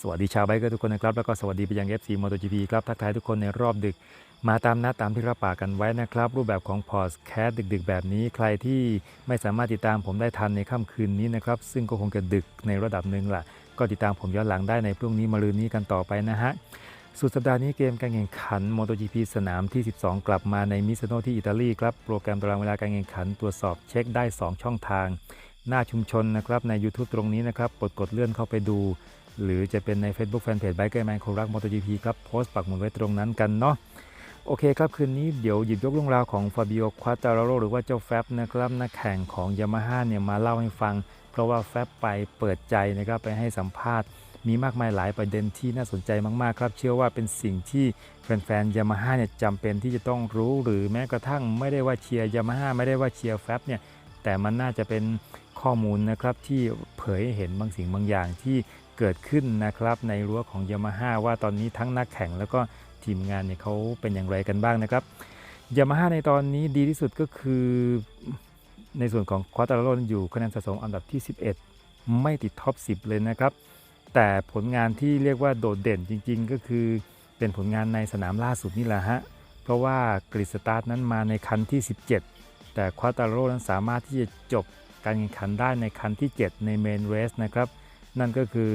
สวัสดีชาวไบเกอร์ทุกคนนะครับ แล้วก็สวัสดีไปยัง FC MotoGP ครับทักทายทุกคนในรอบดึก มาตามนัดตามที่รับปากกันไว้นะครับ รูปแบบของพอดแคสดึกๆ แบบนี้ใครที่ไม่สามารถติดตามผมได้ทันในค่ำคืนนี้นะครับ ซึ่งก็คงจะดึกในระดับหนึ่งล่ะ ก็ติดตามผมย้อนหลังได้ในพรุ่งนี้มะรืนนี้กันต่อไปนะฮะสุดสัปดาห์นี้เกมการแข่งขัน MotoGP สนามที่ 12 กลับมาในมิซโนที่อิตาลีครับโปรแกรมตารางเวลาการแข่งขันตรวจสอบเช็คได้ 2 ช่องทาง หน้าชุมชนนะครับใน YouTube ตรงนี้นะครับกดกดเลื่อนเข้าไปดู หรือจะเป็นใน Facebook Fanpage Biker Man คนรัก MotoGP ครับ โพสต์ปักหมุดไว้ตรงนั้นกันเนาะโอเคครับ คืนนี้เดี๋ยวหยิบยกเรื่องราวของฟาบิโอควาตาโรหรือว่าเจ้าแฟบนะครับนักแข่งของยามาฮ่าเนี่ยมาเล่าให้ฟัง เพราะว่าแฟบไปเปิดใจนะครับไปให้สัมภาษณ์ มีมากมายหลายประเด็นที่น่าสนใจมากๆ ครับ เชื่อว่าเป็นสิ่งที่แฟนๆยามาฮ่าเนี่ยจำเป็นที่จะต้องรู้หรือแม้กระทั่งไม่ได้ว่าเชียร์ยามาฮ่าไม่ได้ว่าเชียร์แฟบเนี่ยแต่มันน่าจะเป็นข้อมูลนะครับที่เผยให้เห็นบางสิ่งบางอย่างที่ เกิดขึ้นนะครับในรั้วของยามาฮ่าว่าตอนนี้ทั้งนักแข่งแล้วก็ทีมงานเนี่ยเขาเป็นอย่างไรกันบ้างนะครับยามาฮ่าในตอนนี้ดีที่สุดก็คือในส่วนของควอตาโรนอยู่คะแนนสะสมอันดับที่ 11 ไม่ติดท็อป 10 เลยนะครับ แต่ผลงานที่เรียกว่าโดดเด่นจริง ๆ ก็คือเป็นผลงานในสนามล่าสุดนี่แหละฮะ เพราะว่ากริสตาร์ทนั้นมาในคันที่ 17 แต่ควาตาโรนั้นสามารถที่จะจบการแข่งขันได้ในคันที่ 7 ในเมนเรสนะครับ นั่นก็คือ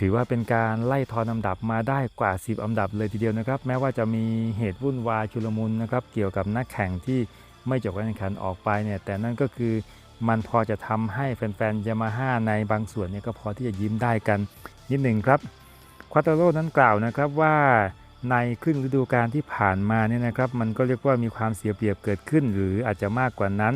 ถือว่าเป็นการไล่ทอนอันดับมาได้กว่า 10 อันดับเลยทีเดียวนะครับ แม้ว่าจะมีเหตุวุ่นวายชุลมุนนะครับ เกี่ยวกับนักแข่งที่ไม่จบการแข่งขันออกไปเนี่ย แต่นั่นก็คือมันพอจะทำให้แฟนๆยามาฮ่าในบางส่วนเนี่ยก็พอที่จะยิ้มได้กันนิดหนึ่งครับควาตาโรนั้นกล่าวนะครับว่าในครึ่งฤดูกาลที่ผ่านมาเนี่ยนะครับ มันก็เรียกว่ามีความเสียเปรียบเกิดขึ้น หรืออาจจะมากกว่านั้น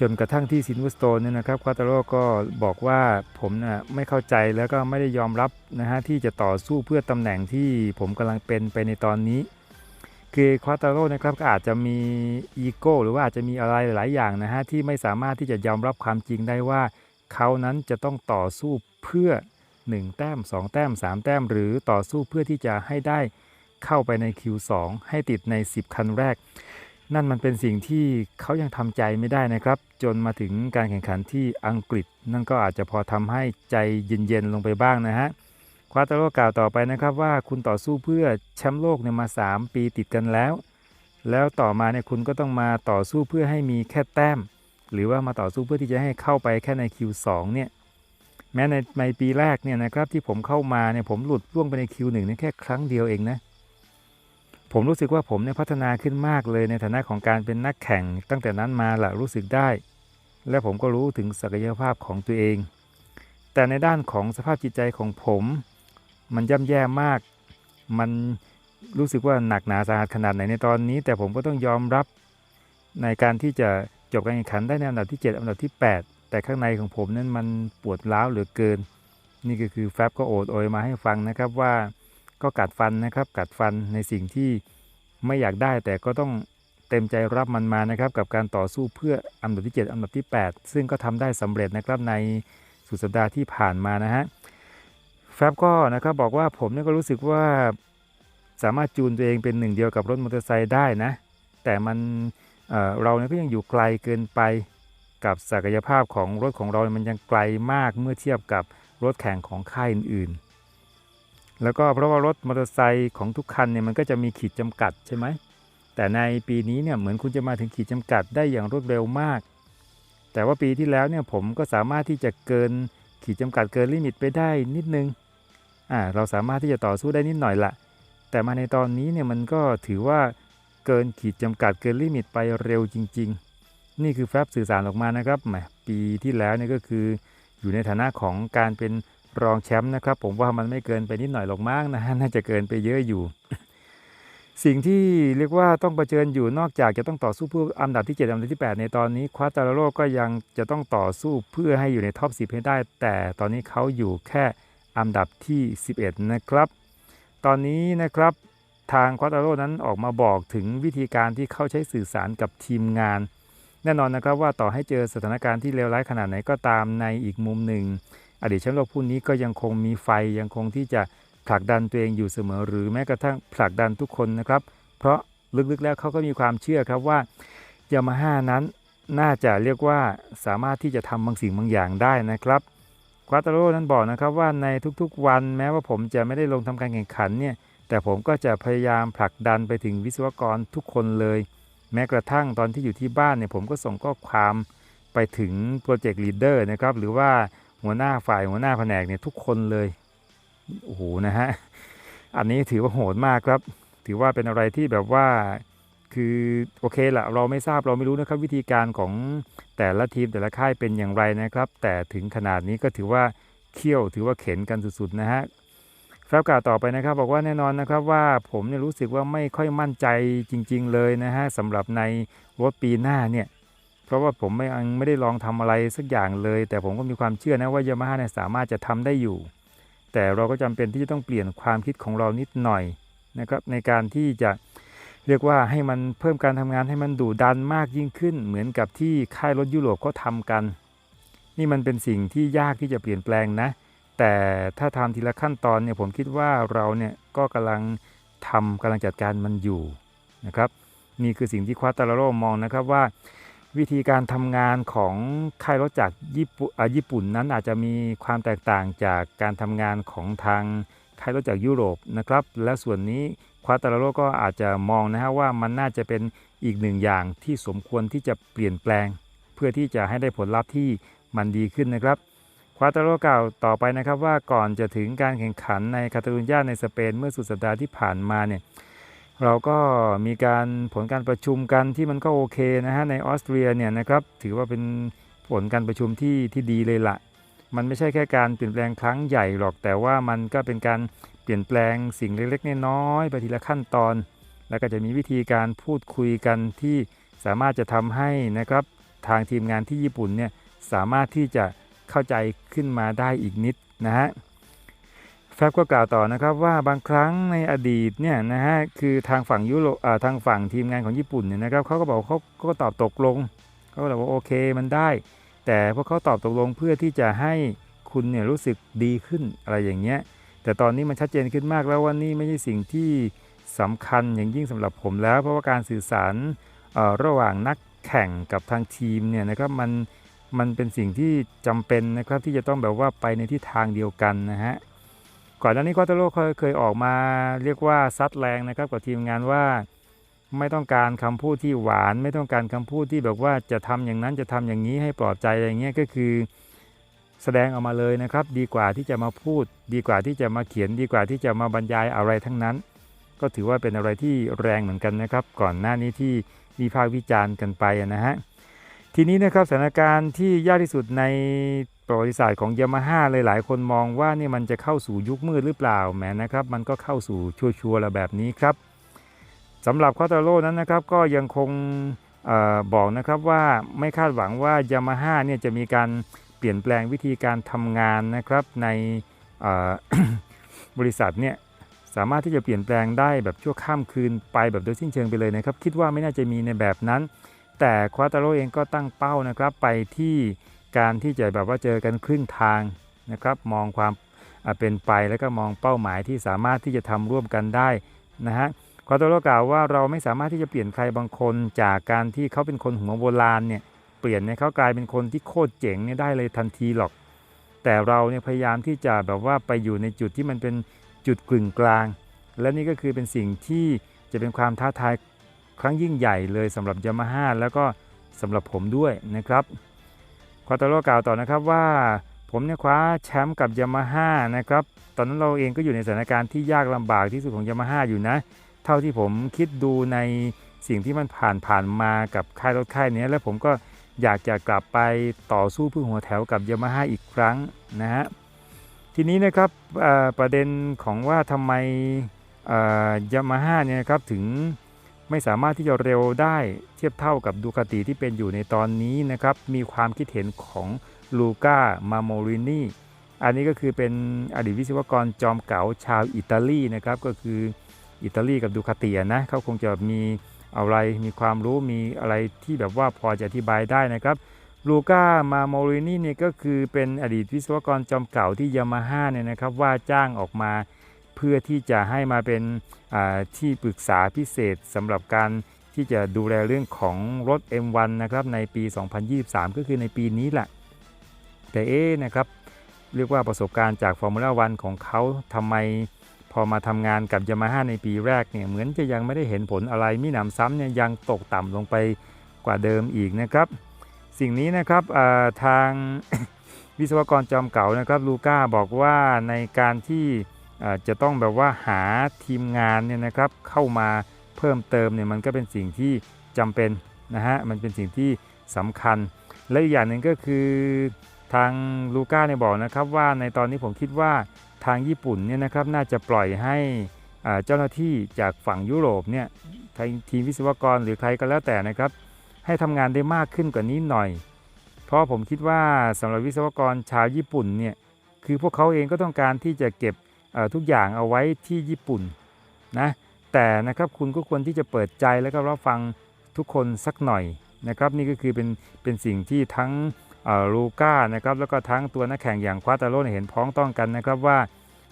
จนกระทั่งที่ซินวสโตนเนี่ยนะครับควาตาโรก็บอกว่าผมนะไม่เข้าใจแล้วก็ไม่ได้ยอมรับนะฮะที่จะต่อสู้เพื่อตำแหน่งที่ผมกำลังเป็นไปในตอนนี้ คือควาตาโรนะครับก็อาจจะมีอีโก้หรือว่าอาจจะมีอะไรหลายอย่างนะฮะที่ไม่สามารถที่จะยอมรับความจริงได้ว่า เขานั้นจะต้องต่อสู้เพื่อ 1 แต้ม 2 แต้ม 3 แต้ม หรือต่อสู้เพื่อที่จะให้ได้เข้าไปใน Q2 ให้ติดใน 10 คันแรก นั่นมันเป็นสิ่งที่เขายังทำใจไม่ได้นะครับ จนมาถึงการแข่งขันที่อังกฤษ นั่นก็อาจจะพอทำให้ใจเย็นๆลงไปบ้างนะฮะควาตาโรกล่าวต่อไปนะครับว่าคุณต่อสู้เพื่อแชมป์โลกเนี่ยมา 3 ปีติดกันแล้ว แล้วต่อมาเนี่ยคุณก็ต้องมาต่อสู้เพื่อให้มีแค่แต้ม หรือว่ามาต่อสู้เพื่อที่จะให้เข้าไปแค่ใน Q2 เนี่ยแม้ในในปีแรกเนี่ยนะครับที่ผมเข้ามาเนี่ยผมหลุดล่วงไปใน Q1 เนี่ยแค่ครั้งเดียวเองนะ ผมรู้สึกว่าผมเนี่ยพัฒนาขึ้นมากเลยในฐานะของการเป็นนักแข่ง ตั้งแต่นั้นมาละรู้สึกได้ และผมก็รู้ถึงศักยภาพของตัวเอง แต่ในด้านของสภาพจิตใจของผม มันย่ำแย่มาก มันรู้สึกว่าหนักหนาสาหัสขนาดไหนในตอนนี้ แต่ผมก็ต้องยอมรับในการที่จะจบการแข่งขันได้ในอันดับที่ 7 อันดับที่ 8 แต่ข้างในของผมนั้นมันปวดร้าวเหลือเกิน นี่ก็คือแฟบก็โอดโอยมาให้ฟังนะครับว่า ก็กัดฟันนะครับ กัดฟันในสิ่งที่ไม่อยากได้แต่ก็ต้องเต็มใจรับมันมานะครับ กับการต่อสู้เพื่ออันดับที่ 7 อันดับที่ 8 ซึ่งก็ทำได้สำเร็จนะครับในสุดสัปดาห์ที่ผ่านมานะฮะแฟบก็นะครับบอกว่าผมเนี่ยก็รู้สึกว่าสามารถจูนตัวเองเป็นหนึ่งเดียวกับรถมอเตอร์ไซค์ได้นะ แต่มันเเราเนี่ยก็ยังอยู่ไกลเกินไปกับศักยภาพของรถของเรา มันยังไกลมากเมื่อเทียบกับรถแข่งของค่ายอื่นๆ แล้วก็เพราะว่ารถมอเตอร์ไซค์ของทุกคันเนี่ยมันก็จะมีขีดจำกัดใช่ไหมแต่ในปีนี้เนี่ยเหมือนคุณจะมาถึงขีดจำกัดได้อย่างรวดเร็วมาก แต่ว่าปีที่แล้วเนี่ยผมก็สามารถที่จะเกินขีดจำกัดเกินลิมิตไปได้นิดนึงอ่าเราสามารถที่จะต่อสู้ได้นิดหน่อยละแต่มาในตอนนี้เนี่ยมันก็ถือว่าเกินขีดจำกัดเกินลิมิตไปเร็วจริง ๆ นี่คือแฟบสื่อสารออกมานะครับแหมปีที่แล้วเนี่ยก็คืออยู่ในฐานะของการเป็น รองแชมป์นะครับ ผมว่ามันไม่เกินไปนิดหน่อยหรอกมั้งนะน่าจะเกินไปเยอะอยู่ สิ่งที่เรียกว่าต้องเผชิญอยู่นอกจากจะต้องต่อสู้เพื่ออันดับที่ 7 อันดับที่ 8 ในตอนนี้ควาตาโรก็ยังจะต้องต่อสู้เพื่อให้อยู่ในท็อป10ให้ได้ แต่ตอนนี้เขาอยู่แค่อันดับที่ 11 นะครับ ตอนนี้นะครับทางควาตาโรนั้นออกมาบอกถึงวิธีการที่เขาใช้สื่อสารกับทีมงาน แน่นอนนะครับว่าต่อให้เจอสถานการณ์ที่เลวร้ายขนาดไหนก็ตามในอีกมุมหนึ่ง อดีตแชมป์โลกผู้นี้ก็ยังคงมีไฟยังคงที่จะผลักดันตัวเองอยู่เสมอ หรือแม้กระทั่งผลักดันทุกคนนะครับ เพราะลึกๆแล้วเขาก็มีความเชื่อครับว่ายามาฮ่านั้นน่าจะเรียกว่าสามารถที่จะทำบางสิ่งบางอย่างได้นะครับควาตาโร่นั้นบอกนะครับว่าในทุกๆวันแม้ว่าผมจะไม่ได้ลงทำการแข่งขันเนี่ยแต่ผมก็จะพยายามผลักดันไปถึงวิศวกรทุกคนเลย แม้กระทั่งตอนที่อยู่ที่บ้านเนี่ยผมก็ส่งข้อความไปถึงโปรเจกต์ลีดเดอร์นะครับหรือว่า หัวหน้าฝ่ายหัวหน้าแผนกเนี่ยทุกคนเลยโอ้โหนะฮะอันนี้ถือว่าโหดมากครับ ถือว่าเป็นอะไรที่แบบว่าคือโอเคละเราไม่ทราบเราไม่รู้นะครับวิธีการของแต่ละทีมแต่ละค่ายเป็นอย่างไรนะครับ แต่ถึงขนาดนี้ก็ถือว่าเคี่ยวถือว่าเข็นกันสุดๆนะฮะแฟบกล่าวต่อไปนะครับ บอกว่าแน่นอนนะครับว่าผมเนี่ยรู้สึกว่าไม่ค่อยมั่นใจจริง ๆ เลยนะฮะสำหรับในรถปีหน้าเนี่ย เพราะว่าผมไม่ยังไม่ได้ลองทำอะไรสักอย่างเลย แต่ผมก็มีความเชื่อนะว่ายามาฮ่าเนี่ยสามารถจะทำได้อยู่ แต่เราก็จำเป็นที่จะต้องเปลี่ยนความคิดของเรานิดหน่อยนะครับในการที่จะเรียกว่าให้มันเพิ่มการทำงานให้มันดุดันมากยิ่งขึ้น เหมือนกับที่ค่ายรถยุโรปเขาทำกัน นี่มันเป็นสิ่งที่ยากที่จะเปลี่ยนแปลงนะ แต่ถ้าทำทีละขั้นตอนเนี่ยผมคิดว่าเราเนี่ยก็กำลังทำกำลังจัดการมันอยู่นะครับนี่คือสิ่งที่ควาตาโรมองนะครับว่า วิธีการทำงานของค่ายรถจากญี่ปุ่นญี่ปุ่นนั้นอาจจะมีความแตกต่างจากการทำงานของทางค่ายรถจากยุโรปนะครับ และส่วนนี้ควาตาโรก็อาจจะมองนะฮะว่ามันน่าจะเป็นอีกหนึ่งอย่างที่สมควรที่จะเปลี่ยนแปลง เพื่อที่จะให้ได้ผลลัพธ์ที่มันดีขึ้นนะครับควาตาโรกล่าวต่อไปนะครับว่าก่อนจะถึงการแข่งขันในคาตาลุญญาในสเปนเมื่อสุดสัปดาห์ที่ผ่านมาเนี่ย เราก็มีการผลการประชุมกันที่มันก็โอเคนะฮะในออสเตรียเนี่ยนะครับถือว่าเป็นผลการประชุมที่ที่ดีเลยละมันไม่ใช่แค่การเปลี่ยนแปลงครั้งใหญ่หรอกแต่ว่ามันก็เป็นการเปลี่ยนแปลงสิ่งเล็กๆน้อยๆไปทีละขั้นตอน แล้วก็จะมีวิธีการพูดคุยกันที่สามารถจะทำให้นะครับทางทีมงานที่ญี่ปุ่นเนี่ยสามารถที่จะเข้าใจขึ้นมาได้อีกนิดนะฮะ แฟบก็กล่าวต่อนะครับว่าบางครั้งในอดีตเนี่ยนะฮะคือทางฝั่งยุโรปทางฝั่งทีมงานของญี่ปุ่นเนี่ยนะครับเขาก็บอกเขาก็ตอบตกลงเขาก็บอกว่าโอเคมันได้ แต่พวกเขาตอบตกลงเพื่อที่จะให้คุณเนี่ยรู้สึกดีขึ้นอะไรอย่างเงี้ยแต่ตอนนี้มันชัดเจนขึ้นมากแล้วว่านี่ไม่ใช่สิ่งที่สำคัญอย่างยิ่งสำหรับผมแล้ว เพราะว่าการสื่อสารระหว่างนักแข่งกับทางทีมเนี่ยนะครับมันมันเป็นสิ่งที่จำเป็นนะครับที่จะต้องแบบว่าไปในทิศทางเดียวกันนะฮะ ก่อนหน้านี้ควาตโร่เคยเคยออกมาเรียกว่าซัดแรงนะครับกับทีมงานว่าไม่ต้องการคำพูดที่หวาน ไม่ต้องการคำพูดที่แบบว่าจะทำอย่างนั้นจะทำอย่างนี้ให้ปลอบใจอะไรเงี้ยก็คือ แสดงออกมาเลยนะครับ ดีกว่าที่จะมาพูด ดีกว่าที่จะมาเขียน ดีกว่าที่จะมาบรรยายอะไรทั้งนั้น ก็ถือว่าเป็นอะไรที่แรงเหมือนกันนะครับ ก่อนหน้านี้ที่วิพากษ์วิจารณ์กันไปนะฮะทีนี้นะครับสถานการณ์ที่ยากที่สุดใน ประวัติศาสตร์ของยามาฮ่าเลยหลายคนมองว่านี่มันจะเข้าสู่ยุคมืดหรือเปล่าแหมนะครับ มันก็เข้าสู่ชัวร์ๆแล้วแบบนี้ครับสำหรับคอตาโร่นั้นนะครับก็ยังคงออบอกนะครับว่าไม่คาดหวังว่ายามาฮ่าเนี่ยจะมีการเปลี่ยนแปลงวิธีการทำงานนะครับในบริษัทเนี่ยสามารถที่จะเปลี่ยนแปลงได้แบบชั่วข้ามคืนไปแบบโดยสิ้นเชิงไปเลยนะครับ คิดว่าไม่น่าจะมีในแบบนั้น แต่ควาตาโร่เองก็ตั้งเป้านะครับไปที่ การที่จะแบบว่าเจอกันครึ่งทางนะครับมองความเป็นไปแล้วก็มองเป้าหมายที่สามารถที่จะทำร่วมกันได้นะฮะควาโตโรกล่าวว่าเราไม่สามารถที่จะเปลี่ยนใครบางคนจากการที่เขาเป็นคนหัวโบราณเนี่ยเปลี่ยนให้เขากลายเป็นคนที่โคตรเจ๋งเนี่ยได้เลยทันทีหรอก แต่เราเนี่ยพยายามที่จะแบบว่าไปอยู่ในจุดที่มันเป็นจุดกึ่งกลาง และนี่ก็คือเป็นสิ่งที่จะเป็นความท้าทายครั้งยิ่งใหญ่เลยสำหรับยามาฮ่าแล้วก็สำหรับผมด้วยนะครับ ควาตาโร่กล่าวต่อนะครับว่าผมเนี่ยคว้าแชมป์กับยามาฮ่านะครับ ตอนนั้นเราเองก็อยู่ในสถานการณ์ที่ยากลำบากที่สุดของยามาฮ่าอยู่นะ เท่าที่ผมคิดดูในสิ่งที่มันผ่านผ่านมากับค่ายรถค่ายนี้แล้วผมก็อยากจะกลับไปต่อสู้เพื่อหัวแถวกับยามาฮ่าอีกครั้งนะฮะ ทีนี้นะครับประเด็นของว่าทำไมยามาฮ่าเนี่ยครับถึง ไม่สามารถที่จะเร็วได้เทียบเท่ากับดูคาติที่เป็นอยู่ในตอนนี้นะครับ มีความคิดเห็นของลูก้ามาโมรินีอันนี้ก็คือเป็นอดีตวิศวกรจอมเก๋าชาวอิตาลีนะครับ ก็คืออิตาลีกับดูคาตินะเขาคงจะมีอะไรมีความรู้มีอะไรที่แบบว่าพอจะอธิบายได้นะครับลูก้ามาโมรินีเนี่ยก็คือเป็นอดีตวิศวกรจอมเก่าที่ยามาฮ่าเนี่ยนะครับว่าจ้างออกมา เพื่อที่จะให้มาเป็นที่ปรึกษาพิเศษสำหรับการที่จะดูแลเรื่องของรถ M1 นะครับในปี 2023 ก็คือในปีนี้แหละ แต่เอ๊ะนะครับเรียกว่าประสบการณ์จากฟอร์มูล่าวันของเขาทำไมพอมาทำงานกับยามาฮ่าในปีแรกเนี่ยเหมือนจะยังไม่ได้เห็นผลอะไรมิหนำซ้ำเนี่ยยังตกต่ำลงไปกว่าเดิมอีกนะครับ สิ่งนี้นะครับทางวิศวกรจอมเก่านะครับลูก้าบอกว่าในการที่ จะต้องแบบว่าหาทีมงานเนี่ยนะครับเข้ามาเพิ่มเติมเนี่ยมันก็เป็นสิ่งที่จำเป็นนะฮะมันเป็นสิ่งที่สำคัญ และอีกอย่างหนึ่งก็คือทางลูก้าเนี่ยบอกนะครับว่าในตอนนี้ผมคิดว่าทางญี่ปุ่นเนี่ยนะครับน่าจะปล่อยให้อาเจ้าหน้าที่จากฝั่งยุโรปเนี่ยทีมวิศวกรหรือใครก็แล้วแต่นะครับ ให้ทำงานได้มากขึ้นกว่านี้หน่อย เพราะผมคิดว่าสำหรับวิศวกรชาวญี่ปุ่นเนี่ยคือพวกเขาเองก็ต้องการที่จะเก็บ ทุกอย่างเอาไว้ที่ญี่ปุ่นนะแต่นะครับคุณก็ควรที่จะเปิดใจแล้วก็รับฟังทุกคนสักหน่อยนะครับนี่ก็คือเป็นเป็นสิ่งที่ทั้งลูก้านะครับแล้วก็ทั้งตัวนักแข่งอย่างควาตาโร่เห็นพ้องต้องกันนะครับว่า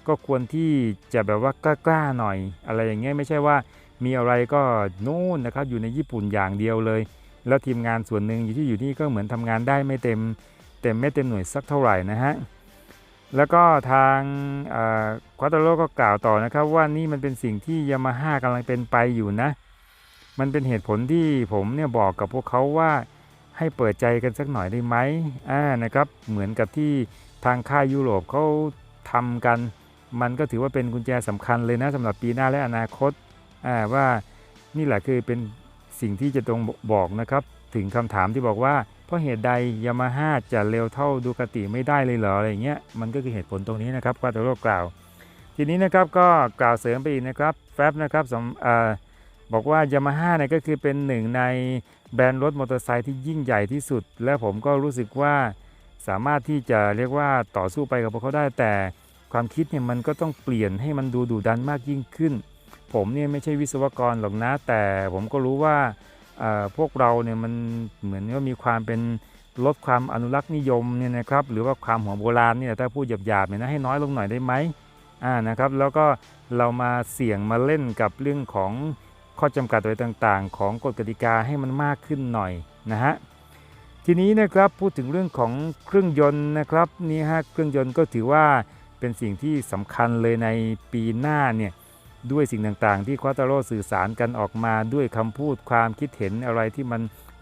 ก็ควรที่จะแบบว่ากล้าๆหน่อย อะไรอย่างเงี้ยไม่ใช่ว่ามีอะไรก็นู่นนะครับอยู่ในญี่ปุ่นอย่างเดียวเลย แล้วทีมงานส่วนหนึ่งอยู่ที่อยู่นี่ก็เหมือนทำงานได้ไม่เต็มเต็มไม่เต็มหน่วยสักเท่าไหร่นะฮะ แล้วก็ทางควาตาโรก็กล่าวต่อนะครับ ว่านี่มันเป็นสิ่งที่ยามาฮ่ากำลังเป็นไปอยู่นะ มันเป็นเหตุผลที่ผมเนี่ยบอกกับพวกเขาว่าให้เปิดใจกันสักหน่อยได้ไหมอ่านะครับ เหมือนกับที่ทางค่ายยุโรปเขาทำกัน มันก็ถือว่าเป็นกุญแจสำคัญเลยนะสำหรับปีหน้าและอนาคตอ่าว่านี่แหละคือเป็นสิ่งที่จะตรงบอกนะครับ ถึงคำถามที่บอกว่า เพราะเหตุใดยามาฮ่าจะเร็วเท่าดูกติไม่ได้เลยเหรออะไรเงี้ยมันก็คือเหตุผลตรงนี้นะครับควาตาโรกล่าว ทีนี้นะครับก็กล่าวเสริมไปอีกนะครับแฟบนะครับสำอบอกว่ายามาฮ่าเนี่ยก็คือเป็นหนึ่งในแบรนด์รถมอเตอร์ไซค์ที่ยิ่งใหญ่ที่สุด และผมก็รู้สึกว่าสามารถที่จะเรียกว่าต่อสู้ไปกับพวกเขาได้แต่ความคิดเนี่ยมันก็ต้องเปลี่ยนให้มันดูดุดันมากยิ่งขึ้น ผมเนี่ยไม่ใช่วิศวกรหรอกนะแต่ผมก็รู้ว่า พวกเราเนี่ยมันเหมือนว่ามีความเป็นลดความอนุรักษ์นิยมเนี่ยนะครับหรือว่าความหัวโบราณเนี่ยถ้าพูดหยาบๆเนี่ยนะให้น้อยลงหน่อยได้ไหมอ่านะครับแล้วก็เรามาเสี่ยงมาเล่นกับเรื่องของข้อจำกัดอะไรต่างๆ ของกฎกติกาให้มันมากขึ้นหน่อยนะฮะทีนี้นะครับพูดถึงเรื่องของเครื่องยนต์นะครับนี่ฮะเครื่องยนต์ก็ถือว่าเป็นสิ่งที่สำคัญเลยในปีหน้าเนี่ย ด้วยสิ่งต่างๆ ที่ควาตาโรสื่อสารกันออกมาด้วยคำพูดความคิดเห็นอะไรที่มัน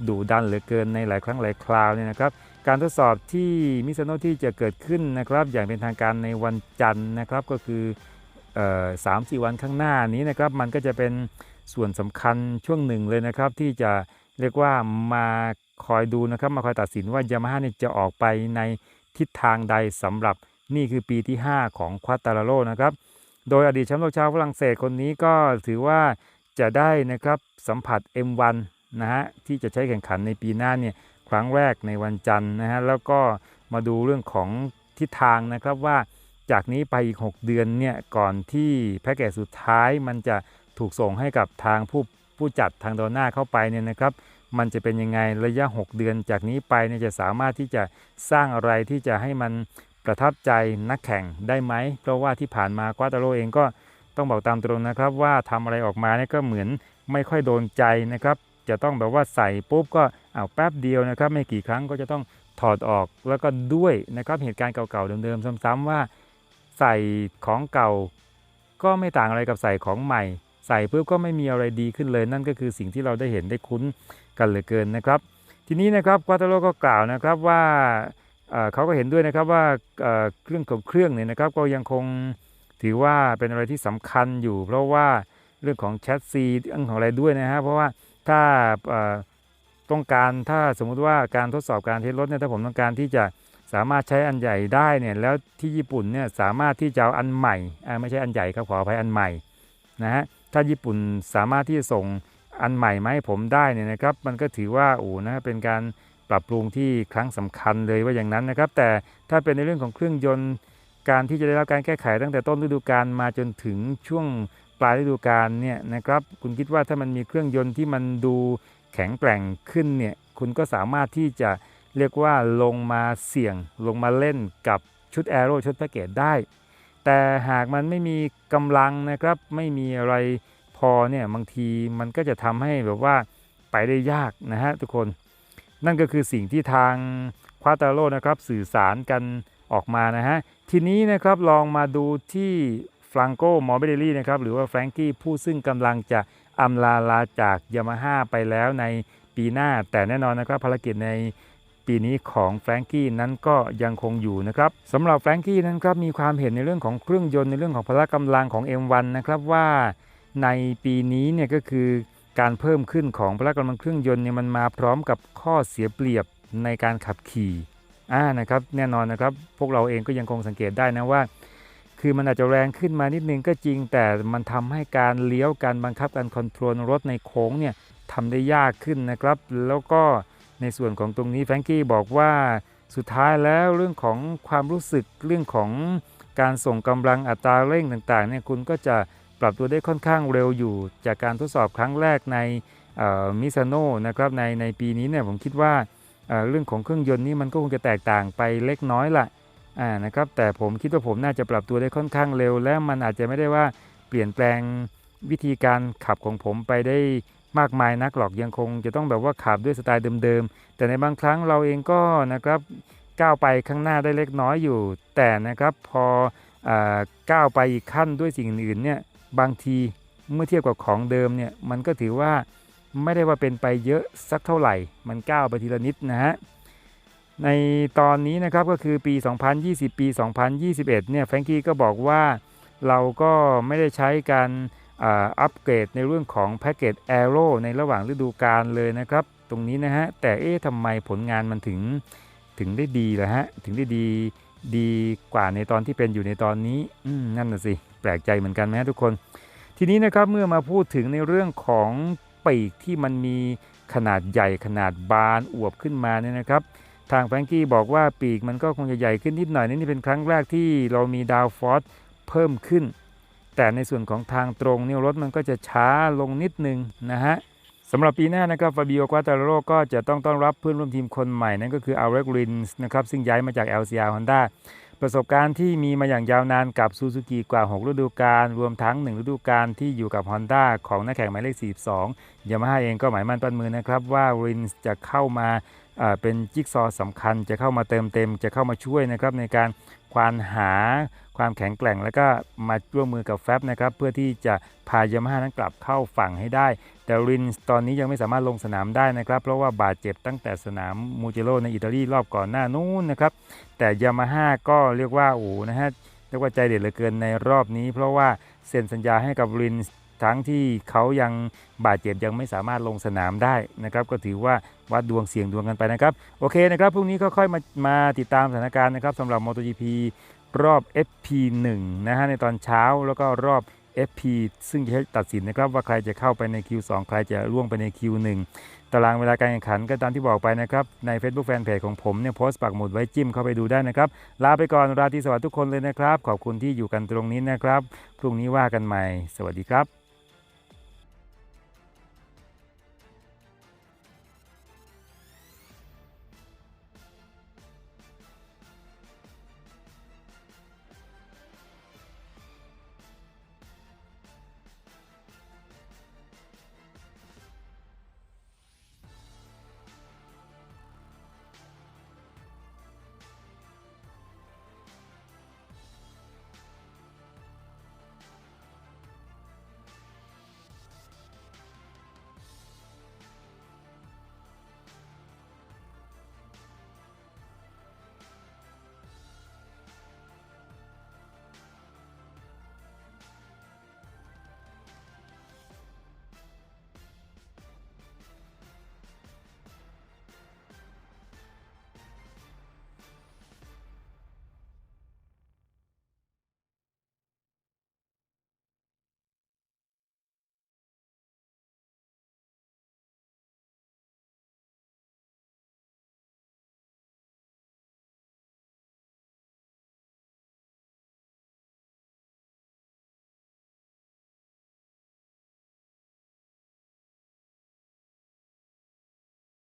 ดุดันเหลือเกินในหลายครั้งหลายคราวเนี่ยนะครับ การทดสอบที่มิซโนที่จะเกิดขึ้นนะครับ อย่างเป็นทางการในวันจันทร์นะครับก็คือสามสี่วันข้างหน้านี้นะครับ มันก็จะเป็นส่วนสำคัญช่วงหนึ่งเลยนะครับ ที่จะเรียกว่ามาคอยดูนะครับ มาคอยตัดสินว่ายามาฮ่าเนี่ยจะออกไปในทิศทางใดสำหรับนี่คือปีที่ 5 ของควาตาโรนะครับ โดยอดีตแชมป์โลกชาวฝรั่งเศสคนนี้ก็ถือว่าจะได้นะครับสัมผัส M1 นะฮะที่จะใช้แข่งขันในปีหน้าเนี่ยครั้งแรกในวันจันทร์นะฮะแล้วก็มาดูเรื่องของทิศทางนะครับว่าจากนี้ไปอีก 6 เดือนเนี่ยก่อนที่แพ็กเกจสุดท้ายมันจะถูกส่งให้กับทางผู้ผู้จัดทางโดนหน้าเข้าไปเนี่ยนะครับมันจะเป็นยังไงระยะ 6 เดือนจากนี้ไปเนี่ยจะสามารถที่จะสร้างอะไรที่จะให้มัน ประทับใจนักแข่งได้ไหม เพราะว่าที่ผ่านมาควาตาโรเองก็ต้องบอกตามตรงนะครับ ว่าทำอะไรออกมาเนี่ยก็เหมือนไม่ค่อยโดนใจนะครับ จะต้องแบบว่าใส่ปุ๊บก็เอาแป๊บเดียวนะครับ ไม่กี่ครั้งก็จะต้องถอดออกแล้วก็ด้วยนะครับเหตุการณ์เก่าๆเดิมๆซ้ำๆว่า ใส่ของเก่า ก็ไม่ต่างอะไรกับใส่ของใหม่ ใส่ปุ๊บก็ไม่มีอะไรดีขึ้นเลย นั่นก็คือสิ่งที่เราได้เห็นได้คุ้นกันเหลือเกินนะครับ ทีนี้นะครับควาตาโรก็กล่าวนะครับว่า เขาก็เห็นด้วยนะครับว่าเครื่องกับเครื่องเนี่ยนะครับก็ยังคงถือว่าเป็นอะไรที่สำคัญอยู่ เพราะว่าเรื่องของแชทซีเรื่องของอะไรด้วยนะฮะเพราะว่าถ้าต้องการถ้าสมมุติว่าการทดสอบการเทสรถเนี่ยถ้าผมต้องการที่จะสามารถใช้อันใหญ่ได้เนี่ยแล้วที่ญี่ปุ่นเนี่ยสามารถที่จะเอาอันใหม่ไม่ใช่อันใหญ่ครับขออภัยอันใหม่นะฮะถ้าญี่ปุ่นสามารถที่จะส่งอันใหม่มาให้ผมได้เนี่ยนะครับ มันก็ถือว่าโอ้นะเป็นการ ปรับปรุงที่ครั้งสำคัญเลยว่าอย่างนั้นนะครับ แต่ถ้าเป็นในเรื่องของเครื่องยนต์การที่จะได้รับการแก้ไขตั้งแต่ต้นฤดูกาลมาจนถึงช่วงปลายฤดูกาลเนี่ยนะครับคุณคิดว่าถ้ามันมีเครื่องยนต์ที่มันดูแข็งแกร่งขึ้นเนี่ยคุณก็สามารถที่จะเรียกว่าลงมาเสี่ยงลงมาเล่นกับชุดแอโร่ชุดแพ็กเกจได้ แต่หากมันไม่มีกำลังนะครับ ไม่มีอะไรพอเนี่ยบางทีมันก็จะทำให้แบบว่าไปได้ยากนะฮะทุกคน นั่นก็คือสิ่งที่ทางควาตาโรนะครับสื่อสารกันออกมานะฮะทีนี้นะครับลองมาดูที่ฟรังโกมอร์เบเดลี่นะครับหรือว่าแฟรงกี้ผู้ซึ่งกำลังจะอำลาลาจากยามาฮ่าไปแล้วในปีหน้า แต่แน่นอนนะครับภารกิจในปีนี้ของแฟรงกี้นั้นก็ยังคงอยู่นะครับสำหรับแฟรงกี้นั้นครับมีความเห็นในเรื่องของเครื่องยนต์ในเรื่องของพละกำลังของ M1 นะครับว่าในปีนี้เนี่ยก็คือ การเพิ่มขึ้นของพละกำลังเครื่องยนต์เนี่ยมันมาพร้อมกับข้อเสียเปรียบในการขับขี่อ่านะครับแน่นอนนะครับ พวกเราเองก็ยังคงสังเกตได้นะว่า คือมันอาจจะแรงขึ้นมานิดนึงก็จริง แต่มันทำให้การเลี้ยวการบังคับการคอนโทรลรถในโค้งเนี่ยทำได้ยากขึ้นนะครับ แล้วก็ในส่วนของตรงนี้แฟรงกี้บอกว่าสุดท้ายแล้วเรื่องของความรู้สึกเรื่องของการส่งกำลังอัตราเร่งต่างๆเนี่ยคุณก็จะ ปรับตัวได้ค่อนข้างเร็วอยู่จากการทดสอบครั้งแรกในมิซาโนนะครับในในปีนี้เนี่ยผมคิดว่าเเรื่องของเครื่องยนต์นี่มันก็คงจะแตกต่างไปเล็กน้อยละอ่านะครับแต่ผมคิดว่าผมน่าจะปรับตัวได้ค่อนข้างเร็ว และมันอาจจะไม่ได้ว่าเปลี่ยนแปลงวิธีการขับของผมไปได้มากมายนักหรอกยังคงจะต้องแบบว่าขับด้วยสไตล์เดิมๆ แต่ในบางครั้งเราเองก็นะครับก้าวไปข้างหน้าได้เล็กน้อยอยู่ แต่นะครับพออก้าวไปอีกขั้นด้วยสิ่งอื่นเนี่ย บางทีเมื่อเทียบกับของเดิมเนี่ยมันก็ถือว่าไม่ได้ว่าเป็นไปเยอะสักเท่าไหร่ มันก้าวไปทีละนิดนะฮะในตอนนี้นะครับก็คือปี 2020 ปี 2021 เนี่ยแฟรงกี้ก็บอกว่าเราก็ไม่ได้ใช้การอัปเกรดในเรื่องของแพ็กเกจแอโร่ในระหว่างฤดูกาลเลยนะครับ ตรงนี้นะฮะ แต่เอ๊ะทำไมผลงานมันถึงถึงได้ดีล่ะฮะ ถึงได้ดีดีกว่าในตอนที่เป็นอยู่ในตอนนี้นั่นน่ะสิ แปลกใจเหมือนกันไหมฮะทุกคน ทีนี้นะครับเมื่อมาพูดถึงในเรื่องของปีกที่มันมีขนาดใหญ่ขนาดบานอวบขึ้นมาเนี่ยนะครับ ทางแฟรงกี้บอกว่าปีกมันก็คงจะใหญ่ขึ้นนิดหน่อยนี่เป็นครั้งแรกที่เรามีดาวฟอสเพิ่มขึ้น แต่ในส่วนของทางตรงเนี่ยรถมันก็จะช้าลงนิดนึงนะฮะสำหรับปีหน้านะครับฟาบิโอควาตาโรก็จะต้องต้อนรับเพื่อนร่วมทีมคนใหม่นั่นก็คืออ l เ r กรินส์นะครับซึ่งย้ายมาจาก LCR Honda ประสบการณ์ที่มีมาอย่างยาวนานกับซูซูกิกว่า 6 ฤดูกาลรวมทั้ง 1 ฤดูกาลที่อยู่กับ Honda ของนักแข่งหมายเลข 42ยามาฮ่าเองก็หมายมั่นปั้นมือนะครับว่ารินจะเข้ามาเป็นจิ๊กซอสำคัญจะเข้ามาเติมเต็ม จะเข้ามาช่วยนะครับในการควานหา ความแข็งแกร่งแล้วก็มาร่วมมือกับแฟบนะครับเพื่อที่จะพายามาฮ่านั้นกลับเข้าฝั่งให้ได้ แต่รินตอนนี้ยังไม่สามารถลงสนามได้นะครับ เพราะว่าบาดเจ็บตั้งแต่สนามมูเจโรในอิตาลีรอบก่อนหน้านู้นนะครับ แต่ยามาฮ่าก็เรียกว่าโอ้นะฮะเรียกว่าใจเด็ดเหลือเกินในรอบนี้ เพราะว่าเซ็นสัญญาให้กับรินทั้งที่เขายังบาดเจ็บยังไม่สามารถลงสนามได้นะครับก็ถือว่าวัดดวงเสี่ยงดวงกันไปนะครับ โอเคนะครับพรุ่งนี้ก็ค่อยมามาติดตามสถานการณ์นะครับสำหรับ MotoGP รอบ FP1 นะฮะในตอนเช้าแล้วก็รอบ FP ซึ่งจะตัดสินนะครับว่าใครจะเข้าไปใน Q2 ใครจะล่วงไปใน Q1 ตารางเวลาการแข่งขันก็ตามที่บอกไปนะครับใน Facebook Fanpage ของผมเนี่ยโพสต์ปักหมุดไว้จิ้มเข้าไปดูได้นะครับ ลาไปก่อนราตรีสวัสดิ์ทุกคนเลยนะครับ ขอบคุณที่อยู่กันตรงนี้นะครับ พรุ่งนี้ว่ากันใหม่ สวัสดีครับ